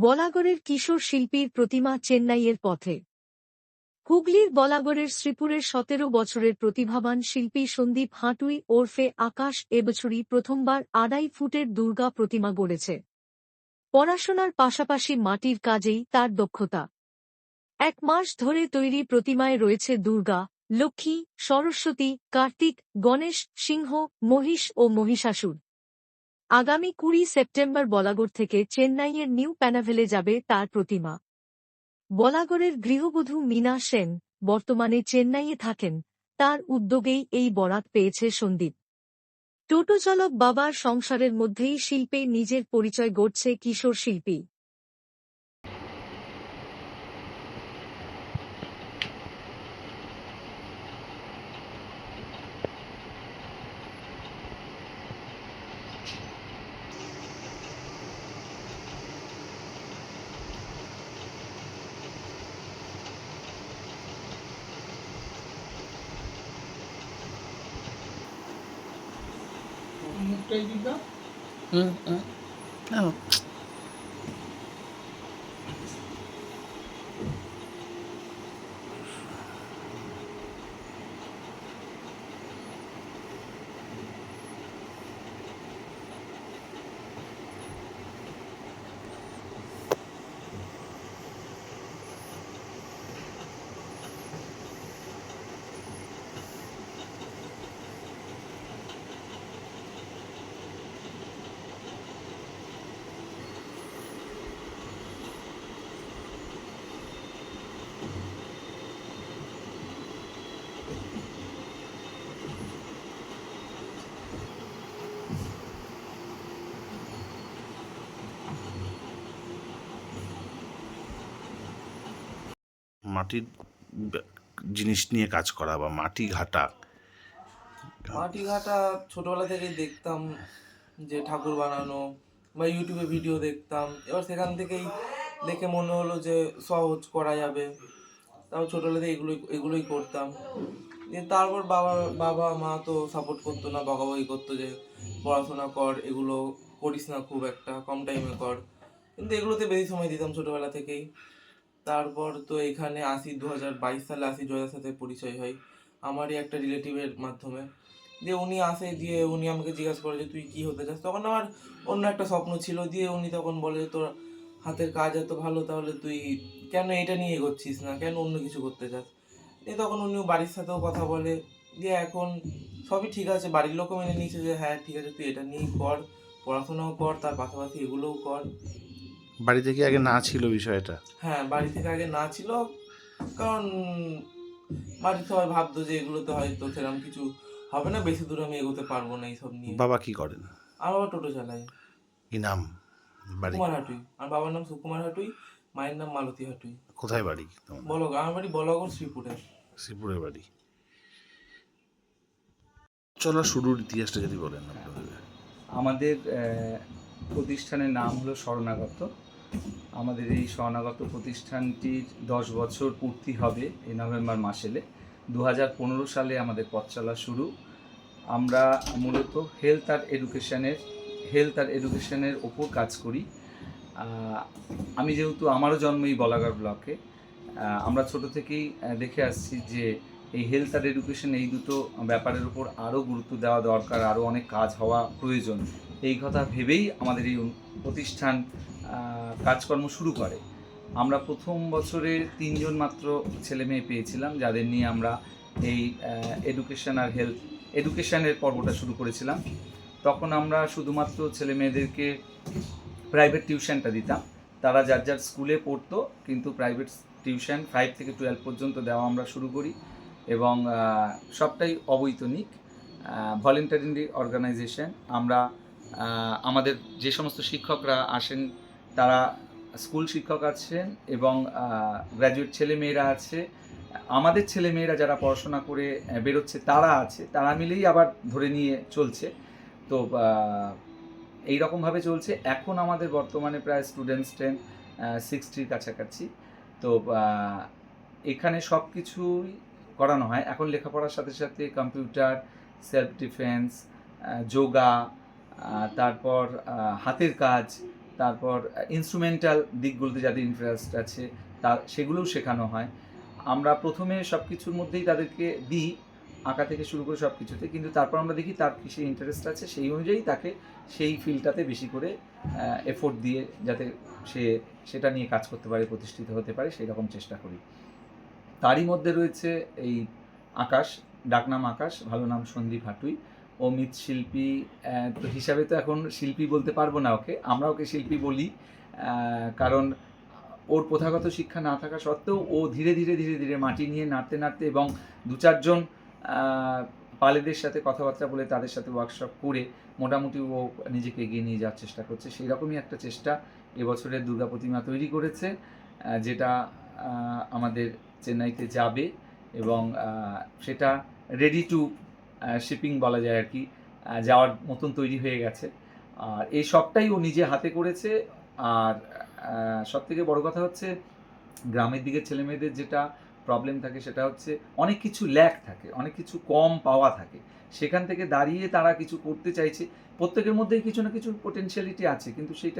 বলাগড়ের কিশোর শিল্পীর প্রতিমা চেন্নাইয়ের পথে। হুগলির বলাগড়ের শ্রীপুরের সতেরো বছরের প্রতিভাবান শিল্পী সন্দীপ হাঁটুই ওরফে আকাশ এবছরই প্রথমবার আড়াই ফুটের দুর্গা প্রতিমা গড়েছে। পড়াশোনার পাশাপাশি মাটির কাজেই তার দক্ষতা। এক মাস ধরে তৈরি প্রতিমায় রয়েছে দুর্গা, লক্ষ্মী, সরস্বতী, কার্তিক, গণেশ, সিংহ, মহিষ ও মহিষাসুর। আগামী কুড়ি সেপ্টেম্বর বলাগড় থেকে চেন্নাইয়ের নিউ প্যানাভেলে যাবে তার প্রতিমা। বলাগড়ের গৃহবধূ মিনা সেন বর্তমানে চেন্নাইয়ে থাকেন, তার উদ্যোগেই এই বরাত পেয়েছে সন্দীপ। টোটো চালক বাবার সংসারের মধ্যেই শিল্পে নিজের পরিচয় গড়ছে কিশোর শিল্পী। Try. Oh. মাটির জিনিস নিয়ে কাজ করা বা মাটি ঘাটা। মাটি ঘাটা ছোটবেলা থেকেই দেখতাম যে ঠাকুর বানানো বা ইউটিউবে ভিডিও দেখতাম। এবার সেখান থেকেই দেখে মনে হলো যে সহজ করা যাবে। তাও ছোটবেলা থেকে এগুলোই এগুলোই করতাম। তারপর বাবা বাবা, মা তো সাপোর্ট করতো না, বকাবকি করতো যে পড়াশোনা কর, এগুলো করিস না খুব একটা, কম টাইমে কর। কিন্তু এগুলোতে বেশি সময় দিতাম ছোটবেলা থেকেই। তারপর তো এখানে আসি দু হাজার বাইশ সালে আসি জয়ার সাথে পরিচয় হয় আমারই একটা রিলেটিভের মাধ্যমে। দিয়ে উনি আসে, দিয়ে উনি আমাকে জিজ্ঞাসা করে যে, তুই কি হতে চাস? তখন আমার অন্য একটা স্বপ্ন ছিল, দিয়ে উনি তখন বলে যে তোর হাতের কাজ এত ভালো, তাহলে তুই কেন এটা নিয়ে এগোচ্ছিস না? কেন অন্য কিছু করতে চাস? দিয়ে তখন উনি বাড়ির সাথেও কথা বলে, দিয়ে এখন সবই ঠিক আছে, বাড়ির লোকও মেনে নিয়েছে যে হ্যাঁ ঠিক আছে, তুই এটা নিয়েই কর, পড়াশোনাও কর, তার পাশাপাশি এগুলোও কর। বাড়ি থেকে আগে না ছিল বিষয়টা? হ্যাঁ বাড়ি থেকে আগে না ছিল কারণ বাড়ির সবাই ভাবতো যে এগুলোতে হয়তো সেরকম কিছু হবে না বেশি দূর আমি এগোতে পারব না এইসব নিয়ে। বাবা কি করেন? আর বাবা টোটো চালাই কি নাম? বাড়ি? কুমার হাটুই। আর বাবার নাম সুকুমার হাটুই মায়ের নাম মালতী হাটুই। কোথায় বাড়ি তোমার? বলগ আমার বাড়ি বলগর শ্রীপুরে। শ্রীপুরের বাড়ি। চলো শুরুর ইতিহাসটা যদি বলেন আপনাদের। আমাদের আহ, প্রতিষ্ঠানের নাম হলো শরণাগত আমাদের এই শরণাগত প্রতিষ্ঠানটির দশ বছর পূর্তি হবে এই নভেম্বর মাসেলে। দু হাজার পনেরো সালে আমাদের পথ চলা শুরু। আমরা মূলত হেলথ আর এডুকেশনের হেলথ আর এডুকেশনের ওপর কাজ করি। আমি যেহেতু আমারও জন্ম এই বলাগড় ব্লকে আমরা ছোট থেকেই দেখে আসছি যে এই হেলথ আর এডুকেশন এই দুটো ব্যাপারের উপর আরও গুরুত্ব দেওয়া দরকার, আরও অনেক কাজ হওয়া প্রয়োজন। এই কথা ভেবেই আমাদের এই প্রতিষ্ঠান কাজকর্ম শুরু করে। আমরা প্রথম বছরে তিনজন মাত্র ছেলে মেয়ে পেয়েছিলাম, যাদের নিয়ে আমরা এই এডুকেশন আর হেলথ এডুকেশনের পর্বটা শুরু করেছিলাম। তখন আমরা শুধুমাত্র ছেলে মেয়েদেরকে প্রাইভেট টিউশনটা দিতাম। তারা যার যার স্কুলে পড়তো, কিন্তু প্রাইভেট টিউশন ফাইভ থেকে টুয়েলভ পর্যন্ত দেওয়া আমরা শুরু করি এবং সবটাই অবৈতনিক ভলেন্টারি অর্গানাইজেশন আমরা আমাদের যে সমস্ত শিক্ষকরা আসেন তারা স্কুল শিক্ষক আছেন এবং গ্র্যাজুয়েট ছেলে মেয়েরা আছে। আমাদের ছেলে মেয়েরা যারা পড়াশোনা করে বেরোচ্ছে তারা আছে। তারা মিলেই আবার ধরে নিয়ে চলছে। তো আহ, এই রকমভাবে চলছে। এখন আমাদের বর্তমানে প্রায় স্টুডেন্টস টেন সিক্সটির কাছাকাছি। তো এখানে সব কিছুই করানো হয়। এখন লেখাপড়ার সাথে সাথে কম্পিউটার সেলফ ডিফেন্স যোগা তারপর হাতের কাজ তারপর ইনস্ট্রুমেন্টাল দিকগুলোতে যাদের ইন্টারেস্ট আছে, তা সেগুলোও শেখানো হয়। আমরা প্রথমে সব কিছুর মধ্যেই তাদেরকে দিই, আঁকা থেকে শুরু করে সব কিছুতে কিন্তু তারপর আমরা দেখি তার কিসে ইন্টারেস্ট আছে, সেই অনুযায়ী তাকে সেই ফিল্ডটাতে বেশি করে এফোর্ট দিয়ে যাতে সে সেটা নিয়ে কাজ করতে পারে, প্রতিষ্ঠিত হতে পারে সেই রকম চেষ্টা করি। তারই মধ্যে রয়েছে এই আকাশ, ডাকনাম আকাশ, ভালো নাম সন্দীপ হাটুই। ও মৃৎশিল্পী তো হিসাবে তো এখন শিল্পী বলতে পারব না ওকে, আমরা ওকে শিল্পী বলি কারণ ওর প্রথাগত শিক্ষা না থাকা সত্ত্বেও ও ধীরে ধীরে ধীরে ধীরে মাটি নিয়ে নাড়তে নাড়তে এবং দু চারজন পালেদের সাথে কথাবার্তা বলে তাদের সাথে ওয়ার্কশপ করে মোটামুটি ও নিজেকে এগিয়ে নিয়ে যাওয়ার চেষ্টা করছে। সেই রকমই একটা চেষ্টা এবছরের দুর্গা প্রতিমা তৈরি করেছে যেটা আমাদের চেন্নাইতে যাবে এবং সেটা রেডি টু শিপিং বলা যায় আর কি যাওয়ার মতন তৈরি হয়ে গেছে। আর এই সবটাই ও নিজে হাতে করেছে। আর সব থেকে বড় কথা হচ্ছে, গ্রামের দিকের ছেলেমেয়েদের যেটা প্রবলেম থাকে সেটা হচ্ছে, অনেক কিছু ল্যাক থাকে, অনেক কিছু কম পাওয়া থাকে। সেখান থেকে দাঁড়িয়ে তারা কিছু করতে চাইছে। প্রত্যেকের মধ্যেই কিছু না কিছু পোটেনশিয়ালিটি আছে, কিন্তু সেটা